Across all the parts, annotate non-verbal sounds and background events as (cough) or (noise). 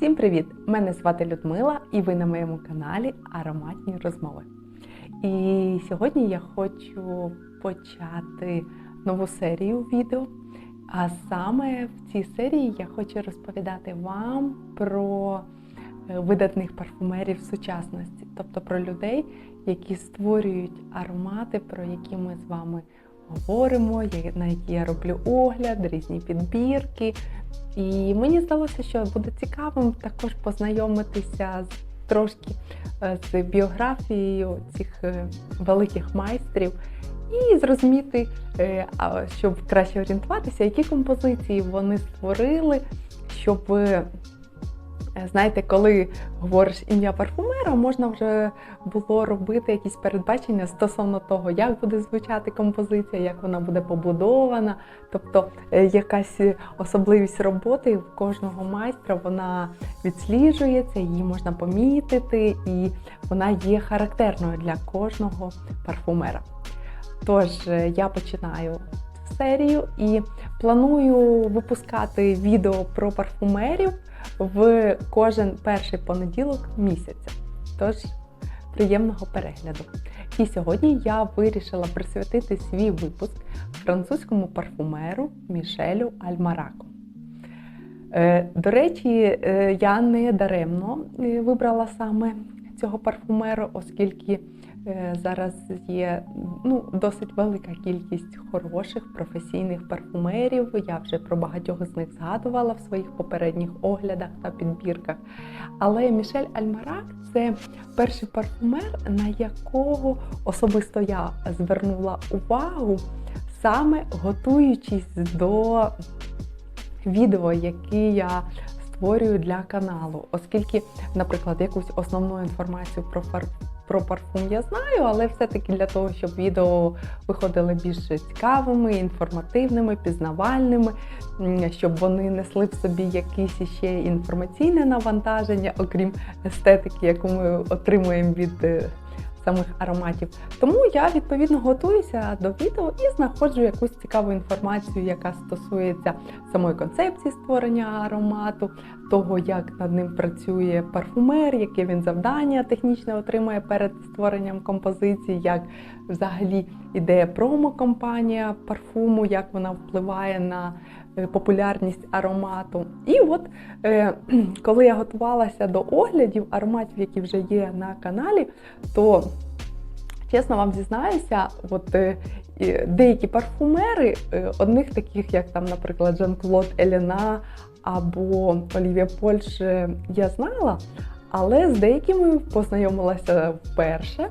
Всім привіт! Мене звати Людмила, і ви на моєму каналі Ароматні розмови. І сьогодні я хочу почати нову серію відео. А саме в цій серії я хочу розповідати вам про е, видатних парфумерів сучасності, тобто про людей, які створюють аромати, про які ми з вами говоримо, на які я роблю огляд, різні підбірки. І мені здалося, що буде цікавим також познайомитися з трошки е, з біографією цих е, великих майстрів і зрозуміти, е, щоб краще орієнтуватися, які композиції вони створили, щоб. Е, Знаєте, коли говориш ім'я парфумера, можна вже було робити якісь передбачення стосовно того, як буде звучати композиція, як вона буде побудована. Тобто е, якась особливість роботи в кожного майстра вона відсліджується, її можна помітити, і вона є характерною для кожного парфумера. Тож е, я починаю серію і планую випускати відео про парфумерів в кожен перший понеділок місяця. Тож приємного перегляду. І сьогодні я вирішила присвятити свій випуск французькому парфумеру Мішелю Альмараку. Е, До речі, е, я не даремно е, вибрала саме цього парфумеру, оскільки зараз є ну, досить велика кількість хороших професійних парфумерів. Я вже про багатьох з них згадувала в своїх попередніх оглядах та підбірках. Але Мішель Альмарак це перший парфумер, на якого особисто я звернула увагу, саме готуючись до відео, які я створюю для каналу, оскільки, наприклад, якусь основну інформацію про фар... про парфум я знаю, але все-таки для того, щоб відео виходили більш цікавими, інформативними, пізнавальними, щоб вони несли в собі якісь ще інформаційне навантаження, окрім естетики, яку ми отримуємо від е, самих ароматів. Тому я відповідно готуюся до відео і знаходжу якусь цікаву інформацію, яка стосується самої концепції створення аромату, того, як над ним працює парфумер, яке він завдання технічне отримує перед створенням композиції, як взагалі ідея промо-компанія парфуму, як вона впливає на е, популярність аромату. І от е, (clears throat) коли я готувалася до оглядів ароматів, які вже є на каналі, то чесно вам зізнаюся, от е, деякі парфумери, одних таких, як там, наприклад, Жан-Клод Елена або Олівія Польш, я знала, але з деякими познайомилася вперше.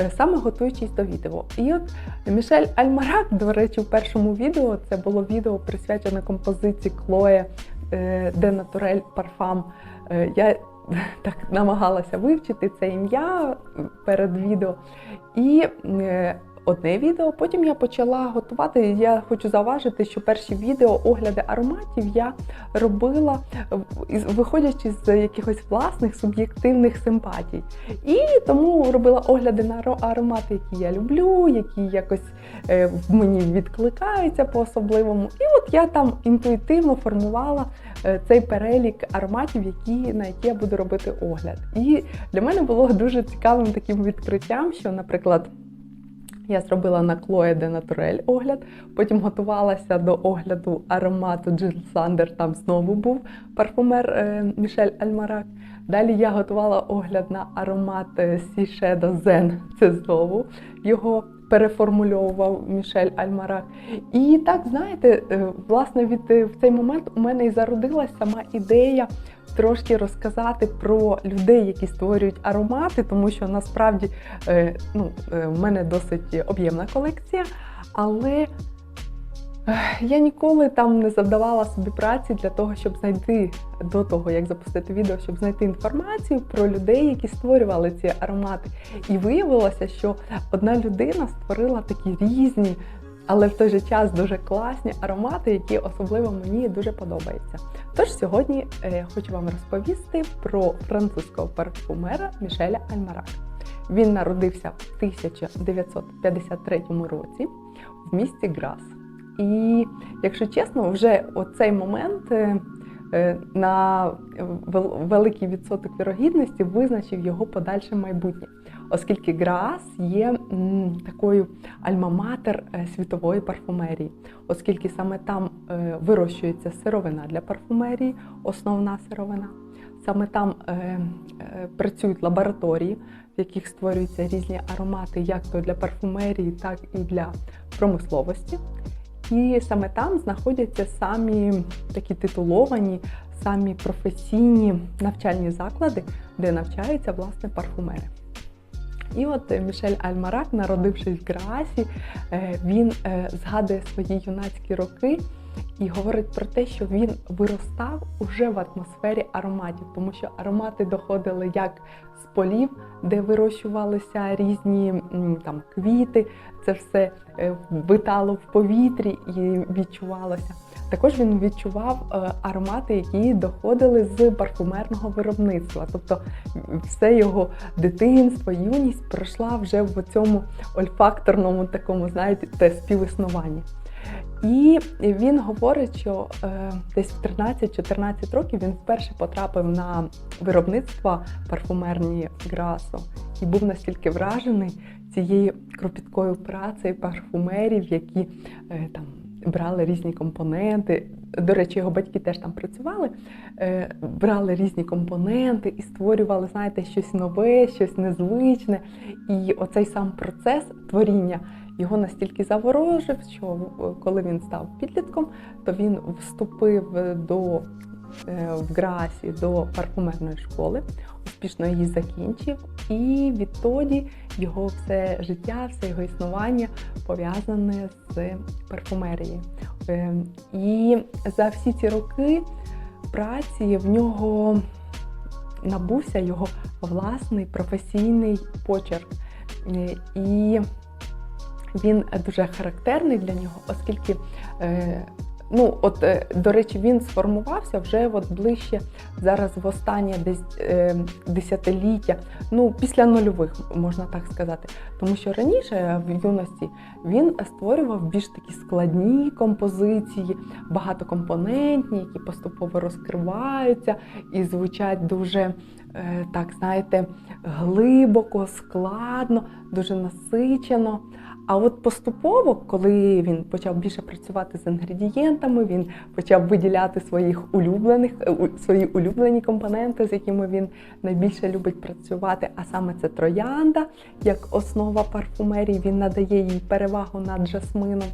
Е, Саме готуючись до відео. І от Мішель Альмарак, до речі, в першому відео це було відео присвячене композиції Клоє де Натурель Парфам. Е, Я (laughs) так намагалася вивчити це ім'я перед відео. І е, одне відео, потім я почала готувати. Я хочу зауважити, що перші відео огляди ароматів я робила виходячи з якихось власних суб'єктивних симпатій. І тому робила огляди на аромати, які я люблю, які якось е, в мені відкликаються по-особливому. І от я там інтуїтивно формувала е, цей перелік ароматів, які, на які я буду робити огляд. І для мене було дуже цікавим таким відкриттям, що, наприклад, я зробила на Chloe de Naturel огляд, потім готувалася до огляду аромату Джин Сандер. там знову був парфумер е, Мішель Альмарак. Далі я готувала огляд на аромат Сі Sea Shadow Zen, це знову його переформульовував Мішель Альмарах. І так, знаєте, е, власне, від е, в цей момент у мене і зародилась сама ідея трошки розказати про людей, які створюють аромати, тому що насправді е, ну, в мене досить об'ємна колекція, але я ніколи там не завдавала собі праці для того, щоб знайти до того, як запустити відео, щоб знайти інформацію про людей, які створювали ці аромати. І виявилося, що одна людина створила такі різні. Але в той же час дуже класні аромати, які особливо мені дуже подобаються. Тож сьогодні е, хочу вам розповісти про французького парфумера Мішеля Альмарак. Він народився в 1953 році в місті Грас. І, якщо чесно, вже оцей момент е, е, на великий відсоток вірогідності визначив його подальше майбутнє, оскільки Граас є такою альма-матер е, світової парфумерії, оскільки саме там вирощується сировина для парфумерії, основна сировина. Саме там е, е, працюють лабораторії, в яких створюються різні аромати, як то для парфумерії, так і для промисловості. І саме там знаходяться самі такі титуловані, самі професійні навчальні заклади, де навчаються власне парфумери. І от е, Мішель Альмарак, народившись в Граасі, е, він е, згадує свої юнацькі роки і говорить про те, що він виростав уже в атмосфері ароматів, тому що аромати доходили як з полів, де вирощувалися різні там квіти, це все е, витало в повітрі і відчувалося. Також він відчував е, аромати, які доходили з парфумерного виробництва. Тобто все його дитинство, юність пройшла вже в цьому ольфакторному такому, знаєте, те співіснуванні. І він говорить, що е, десь в 13-14 років він вперше потрапив на виробництво парфумерні Грасо і був настільки вражений цією кропіткою працею парфумерів, які е, там брали різні компоненти. До речі, його батьки теж там працювали, е, брали різні компоненти і створювали, знаєте, щось нове, щось незвичне. І оцей сам процес творіння його настільки заворожив, що е, коли він став підлітком, то він вступив до е, в Граасі до парфумерної школи, успішно її закінчив, і відтоді його все життя, все його існування пов'язане з парфумерією. Е, І за всі ці роки праці в нього набувся його власний професійний почерк. Е, І він дуже характерний для нього, оскільки, е, ну от, е, до речі, він сформувався вже от ближче зараз в останнє десь е, десятиліття, ну після нульових, можна так сказати. Тому що раніше в юності він створював більш такі складні композиції, багатокомпонентні, які поступово розкриваються і звучать дуже. е, Так, знаєте, глибоко, складно, дуже насичено. А от поступово, коли він почав більше працювати з інгредієнтами, він почав виділяти своїх улюблених е, свої улюблені компоненти, з якими він найбільше любить працювати. А саме це троянда, як основа парфумерії. Він надає їй перевагу над жасмином.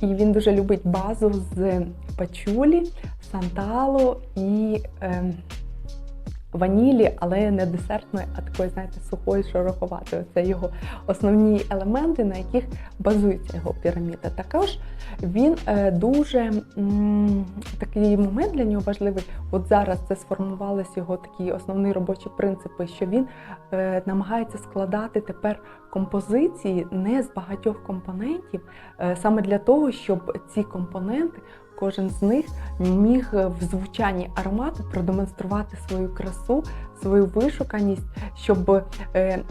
І він дуже любить базу з пачулі, санталу і. Е, Ванілі, але не десертної, а такої, знаєте, сухої, шероховатої. Це його основні елементи, на яких базується його піраміда. Також він е, дуже такий момент для нього важливий. От зараз це сформувалися його такі основні робочі принципи, що він е, намагається складати тепер композиції не з багатьох компонентів, е, саме для того, щоб ці компоненти. Кожен з них міг в звучанні аромату продемонструвати свою красу, свою вишуканість, щоб е, е,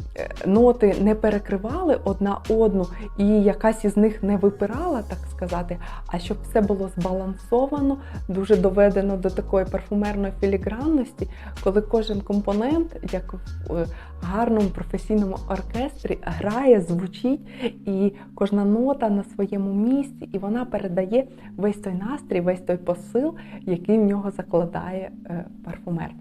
ноти не перекривали одна одну і якась із них не випирала, так сказати, а щоб все було збалансовано, дуже доведено до такої парфумерної філігранності, коли кожен компонент, як в е, гарному професійному оркестрі, грає, звучить, і кожна нота на своєму місці, і вона передає весь той настрій, весь той посил, який в нього закладає парфумер.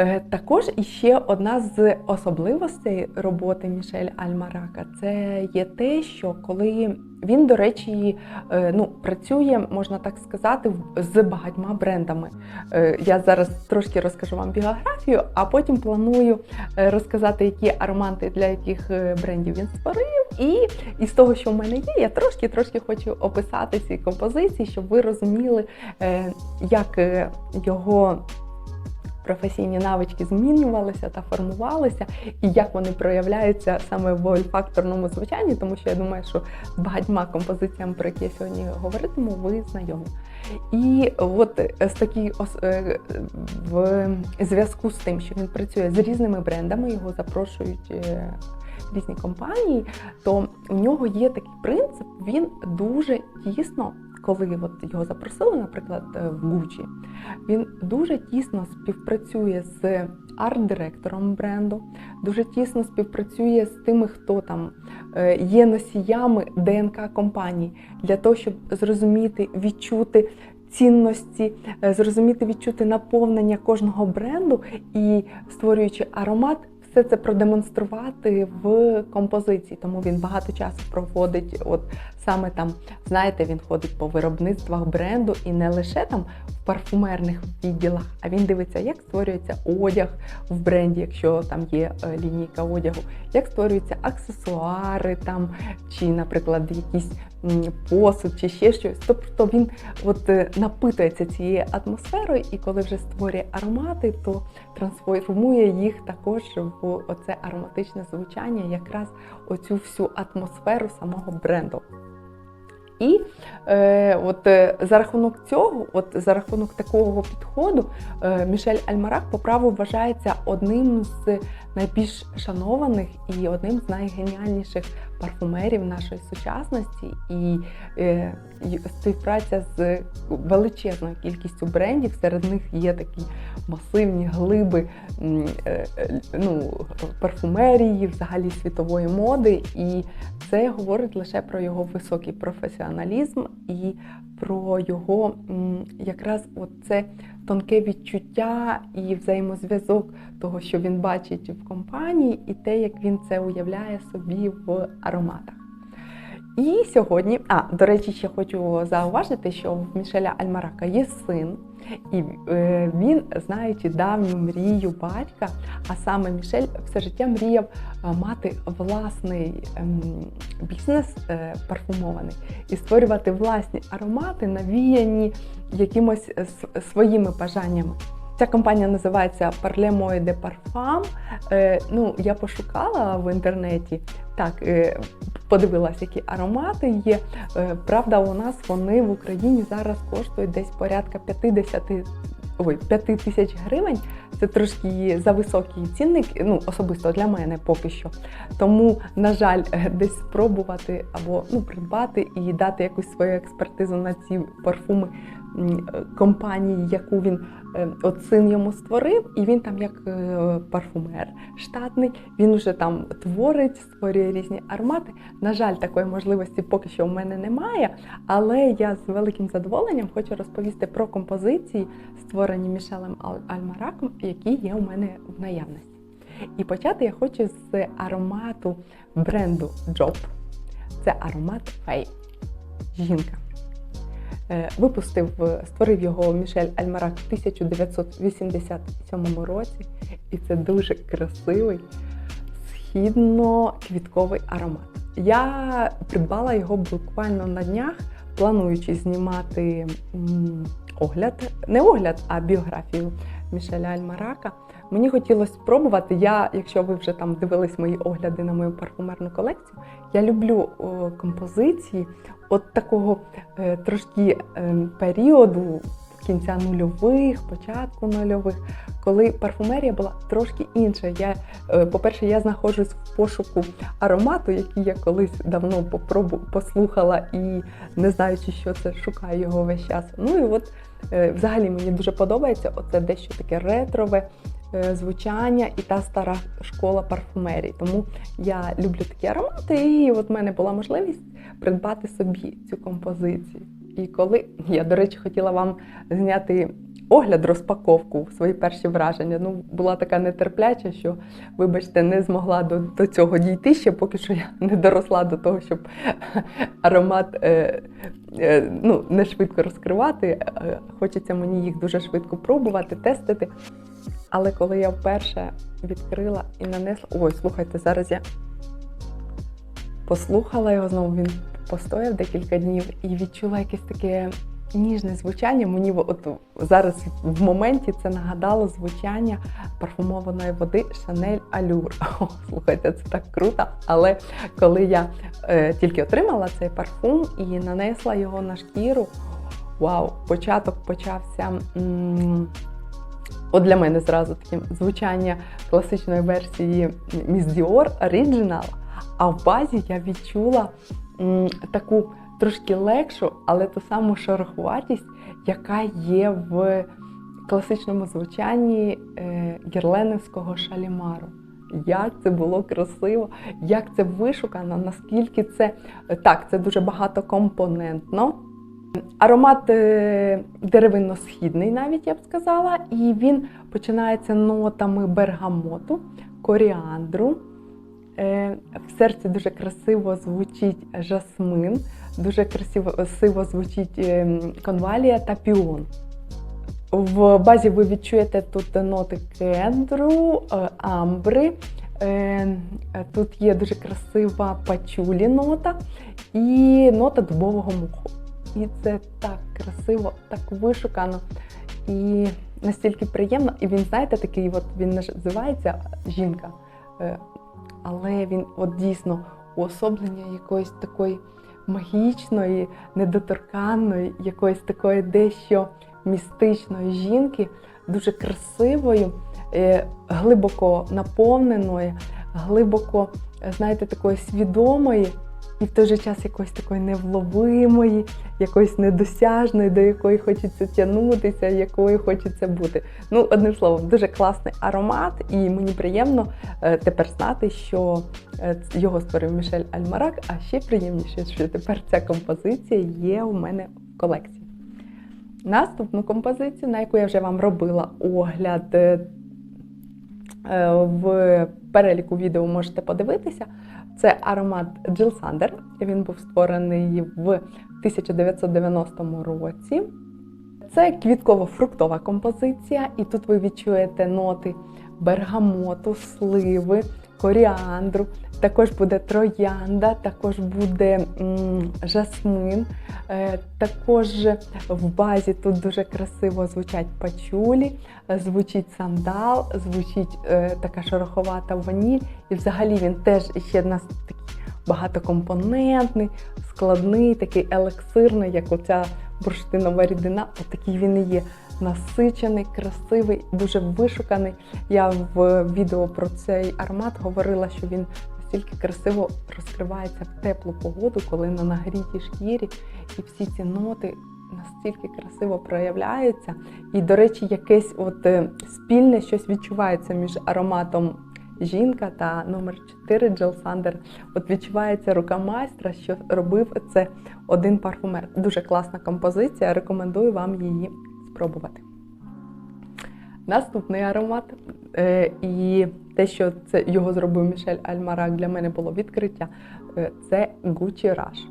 Е, Також іще одна з особливостей роботи Мішель Альмарака це є те, що коли він, до речі, е, ну, працює, можна так сказати, з багатьма брендами. Е, Я зараз трошки розкажу вам біографію, а потім планую розказати, які аромати для яких брендів він створив. І із того, що в мене є, я трошки-трошки хочу описати ці композиції, щоб ви розуміли, як його професійні навички змінювалися та формувалися, і як вони проявляються саме в ольфакторному звучанні, тому що я думаю, що багатьма композиціями, про які я сьогодні говоритиму, ви знайомі. І от е, з такі е, в зв'язку з тим, що він працює з різними брендами, його запрошують. е, Різні компанії, то у нього є такий принцип, він дуже тісно коли от його запросили, наприклад, е, в Гучі, він дуже тісно співпрацює з арт-директором бренду, дуже тісно співпрацює з тими, хто там е, є носіями ДНК компанії, для того, щоб зрозуміти, відчути. Цінності, е, зрозуміти, відчути наповнення кожного бренду і створюючи аромат, все це продемонструвати в композиції. Тому він багато часу проводить, от саме там, знаєте, він ходить по виробництвах бренду і не лише там парфумерних відділах, а він дивиться, як створюється одяг в бренді, якщо там є е, лінійка одягу, як створюються аксесуари там, чи, наприклад, якісь посуд, чи ще щось. Тобто він от е, напитується цією атмосферою, і коли вже створює аромати, то трансформує їх також в оце ароматичне звучання, якраз оцю всю атмосферу самого бренду. І е, от е, за рахунок цього, от за рахунок такого підходу, е, Мішель Альмарак по праву вважається одним з найбільш шанованих і одним з найгеніальніших парфумерів нашої сучасності. І, е, співпраця з величезною кількістю брендів, серед них є такі масивні глиби е, е, ну, парфумерії, взагалі світової моди. І це говорить лише про його високий професіоналізм і про його якраз це тонке відчуття і взаємозв'язок того, що він бачить в компанії, і те, як він це уявляє собі в ароматах. І сьогодні, а до речі, ще хочу зауважити, що в Мішеля Альмарака є син, і е, він, знаючи давню мрію батька, а саме Мішель все життя мріяв е, мати власний ем, бізнес е, парфумований і створювати власні аромати, навіяні якимось своїми бажаннями. Ця компанія називається Parle Moe de Parfum. Е, ну, я пошукала в інтернеті. Так, е, подивилась, які аромати є. Е, правда, у нас вони в Україні зараз коштують десь порядка 50 Ой, 5 тисяч гривень це трошки за високий цінник, ну особисто для мене поки що. Тому, на жаль, е, десь спробувати або ну, придбати і дати якусь свою експертизу на ці парфуми компанії, яку він е, от син йому створив, і він там як е, парфумер штатний, він вже там творить, створює різні аромати. На жаль, такої можливості поки що в мене немає, але я з великим задоволенням хочу розповісти про композиції, створені Мішелем Альмараком, які є у мене в наявності. І почати я хочу з аромату бренду Job. Це аромат Фей. Жінка. Е, Випустив, е, створив його Мішель Альмарак в 1987 році, і це дуже красивий східно-квітковий аромат. Я придбала його буквально на днях, плануючи знімати огляд, не огляд, а біографію Мішеля Альмарака. Мені хотілося спробувати. Я, якщо ви вже там дивились мої огляди на мою парфумерну колекцію, я люблю о, композиції от такого е, трошки е, періоду кінця нульових, початку нульових, коли парфумерія була трошки інша. Я, е, по-перше, я знаходжусь в пошуку аромату, який я колись давно попробу послухала і не знаючи, що це, шукаю його весь час. Ну і от взагалі мені дуже подобається оце дещо таке ретрове. е, Звучання і та стара школа парфумерії. Тому я люблю такі аромати, і от в мене була можливість придбати собі цю композицію. І коли я, до речі, хотіла вам зняти огляд, розпаковку, свої перші враження. Ну, була така нетерпляча, що, вибачте, не змогла до, до цього дійти ще, поки що я не доросла до того, щоб (laughs) аромат е, е, ну, не швидко розкривати. Е, Хочеться мені їх дуже швидко пробувати, тестити. Але коли я вперше відкрила і нанесла. Ой, слухайте, зараз я послухала його знову. Він постояв декілька днів і відчула якесь таке ніжне звучання. Мені от зараз в моменті це нагадало звучання парфумованої води Chanel (laughs) Allure. О, слухайте, це так круто. Але коли я е, тільки отримала цей парфум і нанесла його на шкіру, вау, початок почався. м, От для мене зразу таке звучання класичної версії Miss Dior Original, а в базі я відчула м, таку трошки легшу, але ту саму шорохуватість, яка є в класичному звучанні е, гірленівського шалімару. Як це було красиво, як це вишукано, наскільки це так, це дуже багатокомпонентно. Аромат е, деревинно-східний, навіть я б сказала, і він починається нотами бергамоту, коріандру. Е, В серці дуже красиво звучить жасмин, дуже красиво красиво звучить е, конвалія та піон. В базі ви відчуєте тут ноти кендру, е, амбри. Е, Тут є дуже красива пачулі нота і нота дубового муху. І це так красиво, так вишукано і настільки приємно. І він, знаєте, такий, от він називається жінка, е, але він от дійсно уособлення якоїсь такої магічної, недоторканної, якоїсь такої дещо містичної жінки, дуже красивою, е, глибоко наповненої, глибоко, знаєте, такої свідомої. І в той же час якоїсь такої невловимої, якоїсь недосяжної, до якої хочеться тягнутися, якою хочеться бути. Ну, одним словом, дуже класний аромат, і мені приємно е, тепер знати, що е, його створив Мішель Альмарак, а ще приємніше, що тепер ця композиція є у мене в колекції. Наступну композицію, на яку я вже вам робила огляд е, в переліку відео можете подивитися. Це аромат Джил Сандер. Він був створений в 1990 році. Це квітково-фруктова композиція, і тут ви відчуєте ноти бергамоту, сливи, коріандру. Також буде троянда, також буде м, жасмин. Е, також в базі тут дуже красиво звучать пачулі, звучить сандал, звучить е, така шороховата ваніль. І взагалі він теж ще нас такий багатокомпонентний, складний, такий елексирний, як оця бурштинова рідина. Отакий він і є. Насичений, красивий, дуже вишуканий. Я в відео про цей аромат говорила, що він настільки красиво розкривається в теплу погоду, коли на нагрітій шкірі, і всі ці ноти настільки красиво проявляються. І, до речі, якесь от е, спільне щось відчувається між ароматом жінка та номер 4 Джел Сандер. От відчувається рука майстра, що робив це один парфумер. Дуже класна композиція. Рекомендую вам її спробувати. Наступний аромат. Е, і те, що це його зробив Мішель Альмарак, для мене було відкриття. Е, це Gucci Rush.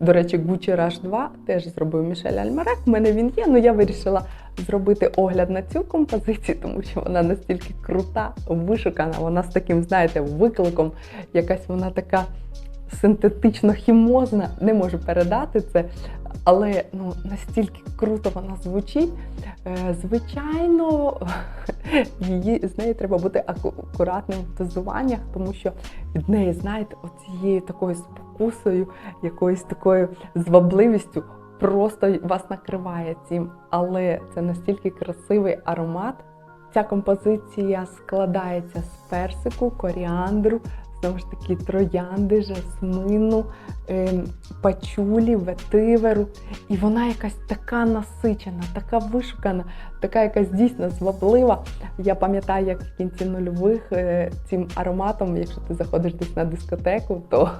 До речі, Gucci Rush 2 теж зробив Мішель Альмарак. У мене він є, але я вирішила зробити огляд на цю композицію, тому що вона настільки крута, вишукана. Вона з таким, знаєте, викликом. Якась вона така синтетично хімозна. Не можу передати це, але ну, настільки круто вона звучить. Е, звичайно, (laughs) її з нею треба бути акуратним в дозуваннях, тому що від неї, знаєте, оцією такою спокусою, якоюсь такою звабливістю просто вас накриває цим. Але це настільки красивий аромат. Ця композиція складається з персику, коріандру, знову ж таки, троянди, жасмину, ем, пачулі, ветиверу. І вона якась така насичена, така вишукана, така якась дійсно зваблива. Я пам'ятаю, як в кінці нульових е, цим ароматом, якщо ти заходиш десь на дискотеку, то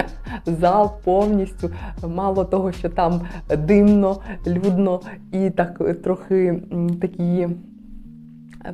(laughs) зал повністю, мало того, що там димно, людно і так трохи такі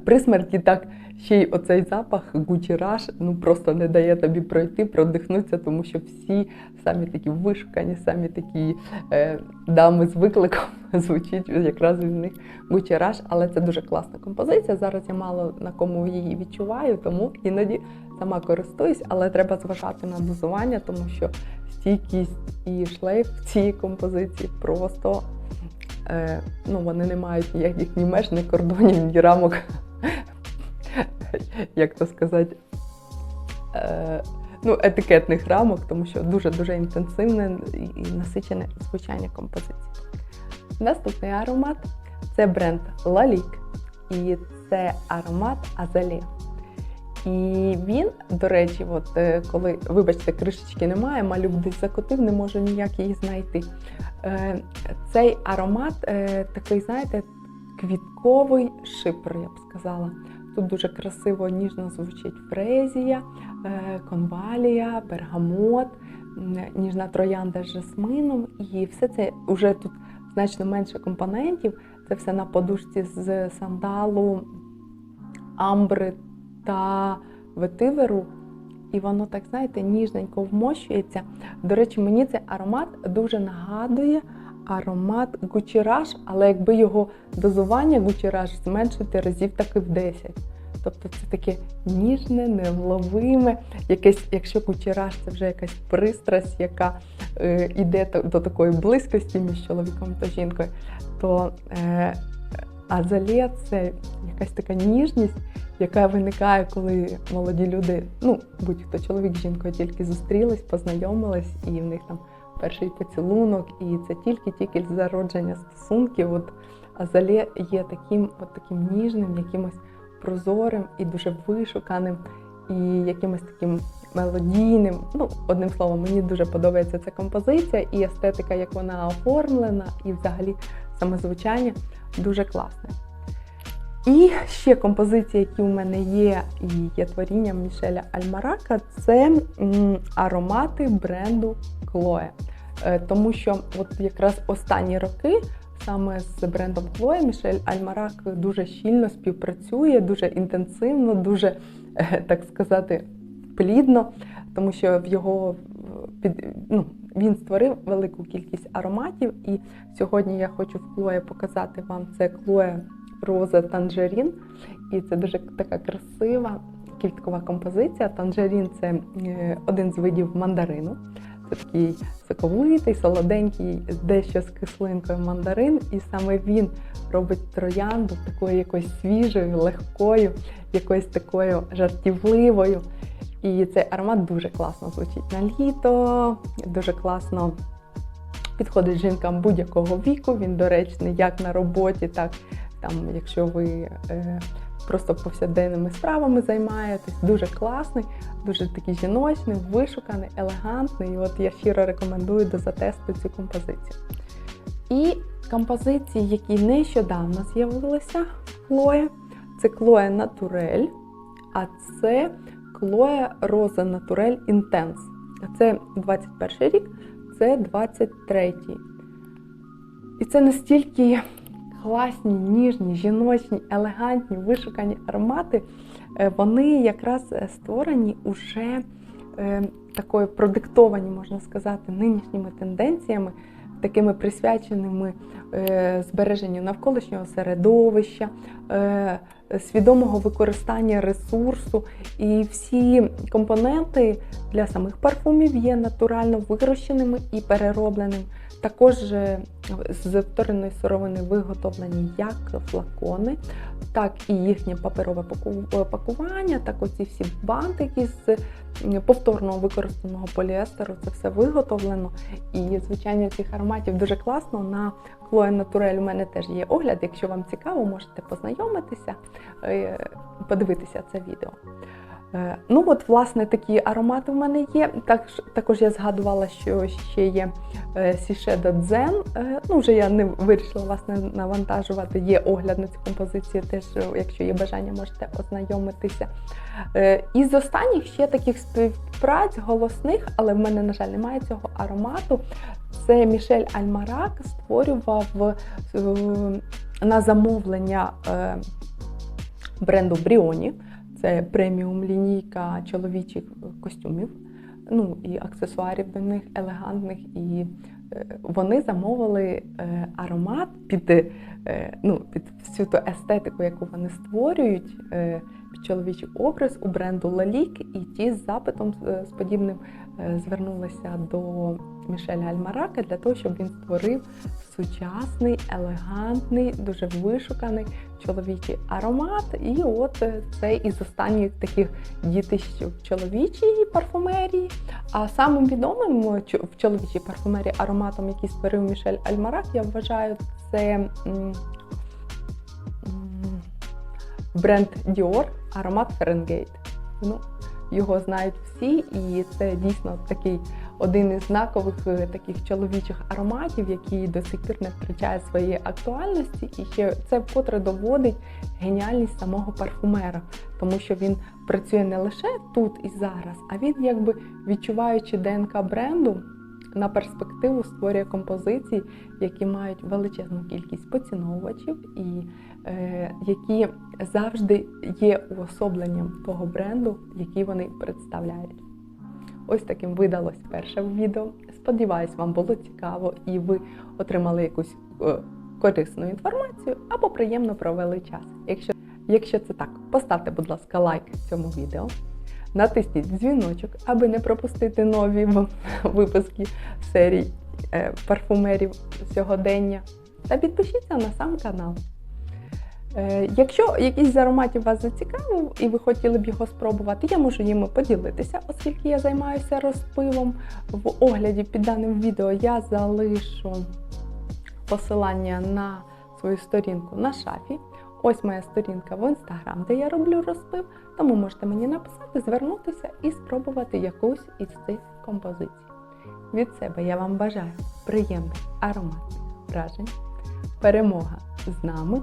присмерті, так ще й оцей запах гучіраж ну просто не дає тобі пройти, продихнутися, тому що всі самі такі вишукані, самі такі е, дами з викликом (laughs) звучить якраз від них гучіраж, але це дуже класна композиція. Зараз я мало на кому її відчуваю, тому іноді сама користуюсь, але треба зважати на дозування, тому що стійкість і шлейф цієї композиції просто. Е, ну, Вони не мають ніяких ні меж, ні кордонів, ні рамок (laughs) як то сказати, е, ну, етикетних рамок, тому що дуже-дуже інтенсивне і насичене звучання композиції. Наступний аромат це бренд Lalique. І це аромат Азалія. І він, до речі, от е, коли, вибачте, кришечки немає, малюк десь закотив, не можу ніяк її знайти. Е, Цей аромат е, такий, знаєте, квітковий шипр, я б сказала. Тут дуже красиво, ніжно звучить фрезія, е, конвалія, бергамот, ніжна троянда з жасмином. І все це вже тут значно менше компонентів. Це все на подушці з сандалу, амбри та ветиверу. І воно так, знаєте, ніжненько вмощується. До речі, мені цей аромат дуже нагадує аромат гучіраж, але якби його дозування гучіраж зменшити разів таки в 10. Тобто це таке ніжне, невловиме, якесь, якщо кучераж це вже якась пристрасть, яка е, йде та- до такої близькості між чоловіком та жінкою, то е, азалія це якась така ніжність, яка виникає, коли молоді люди, ну будь-хто чоловік з жінкою тільки зустрілись, познайомились, і в них там перший поцілунок, і це тільки-тільки зародження стосунків. От азалія є таким, от таким ніжним, якимось прозорим і дуже вишуканим, і якимось таким мелодійним. Ну, одним словом, мені дуже подобається ця композиція і естетика, як вона оформлена, і взагалі саме звучання дуже класне. І ще композиції, які у мене є, і є творінням Мішеля Альмарака, це аромати бренду Chloe. Е, Тому що от якраз останні роки саме з брендом Chloe Мішель Альмарак дуже щільно співпрацює, дуже інтенсивно, дуже, е, так сказати, плідно, тому що в його під, ну, він створив велику кількість ароматів. І сьогодні я хочу в Chloe показати вам це Chloe Роза Танжерін. І це дуже така красива квіткова композиція. Танжерін це е, один з видів мандарину. Це такий соковитий, солоденький, дещо з кислинкою мандарин, і саме він робить троянду такою якоюсь свіжою, легкою, якоюсь такою жартівливою. І цей аромат дуже класно звучить на літо, дуже класно підходить жінкам будь-якого віку. Він доречний як на роботі, так там, якщо ви е, просто повсякденними справами займаєтесь. Дуже класний, дуже такий жіночний, вишуканий, елегантний. І от я щиро рекомендую до затесту цю композицію. І композиції, які нещодавно з'явилися Chloe, це Chloe Naturel, а це Chloe Rosa Naturel Intense. Це 21 рік, це 23. І це настільки класні, ніжні, жіночні, елегантні, вишукані аромати. Е, Вони якраз е, створені уже е, такою продиктовані, можна сказати, нинішніми тенденціями, такими присвяченими збереженню навколишнього середовища, свідомого використання ресурсу. І всі компоненти для самих парфумів є натурально вирощеними і переробленими. Також е, з вторинної сировини виготовлені як флакони, так і їхнє паперове пакування, так оці всі бантики з повторного використаного поліестеру. Це все виготовлено. І звичайно цих ароматів дуже класно. На Chloe Натурель у мене теж є огляд. Якщо вам цікаво, можете познайомитися, е, подивитися це відео. Е, Ну от, власне, такі аромати в мене є. Також, також я згадувала, що ще є Shiseido Zen. Е, Ну, вже я не вирішила вас не навантажувати. Є огляд на цю композицію, теж, е, якщо є бажання, можете ознайомитися. Е, Із останніх ще таких співпраць голосних, але в мене, на жаль, немає цього аромату. Це Мішель Альмарак створював на замовлення бренду Бріоні. Це преміум лінійка чоловічих костюмів, ну і аксесуарів до них елегантних. І е, вони замовили е, аромат під, е, ну, під всю ту естетику, яку вони створюють, під чоловічий образ у бренду Лалік. І ті з запитом з подібним звернулися до Мішеля Альмарака для того, щоб він створив сучасний, елегантний, дуже вишуканий чоловічий аромат. І от е, це із останніх таких дітищ в чоловічій парфумерії. А самим відомим е, в чоловічій парфумерії ароматом, який створив Мішель Альмарак, я вважаю, це бренд Dior аромат Фаренгейт. Ну, його знають всі, і це дійсно такий один із знакових е, таких чоловічих ароматів, який до сих пір не втрачає своєї актуальності. І ще це вкотре доводить геніальність самого парфумера, тому що він працює не лише тут і зараз, а він, якби відчуваючи ДНК бренду. На перспективу створює композиції, які мають величезну кількість поціновувачів і е, які завжди є уособленням того бренду, який вони представляють. Ось таким видалось перше відео. Сподіваюсь, вам було цікаво і ви отримали якусь е, корисну інформацію або приємно провели час. Якщо, якщо це так, поставте, будь ласка, лайк цьому відео. Натисніть дзвіночок, аби не пропустити нові випуски серій е, парфумерів сьогодення. Та підпишіться на сам канал. Е, Якщо якийсь з ароматів вас зацікавив і ви хотіли б його спробувати, я можу їм поділитися, оскільки я займаюся розпилом. В огляді під даним відео я залишу посилання на свою сторінку на шафі. Ось моя сторінка в інстаграм, де я роблю розпил, тому можете мені написати, звернутися і спробувати якусь із цих композицій. Від себе я вам бажаю приємних ароматних вражень, перемога з нами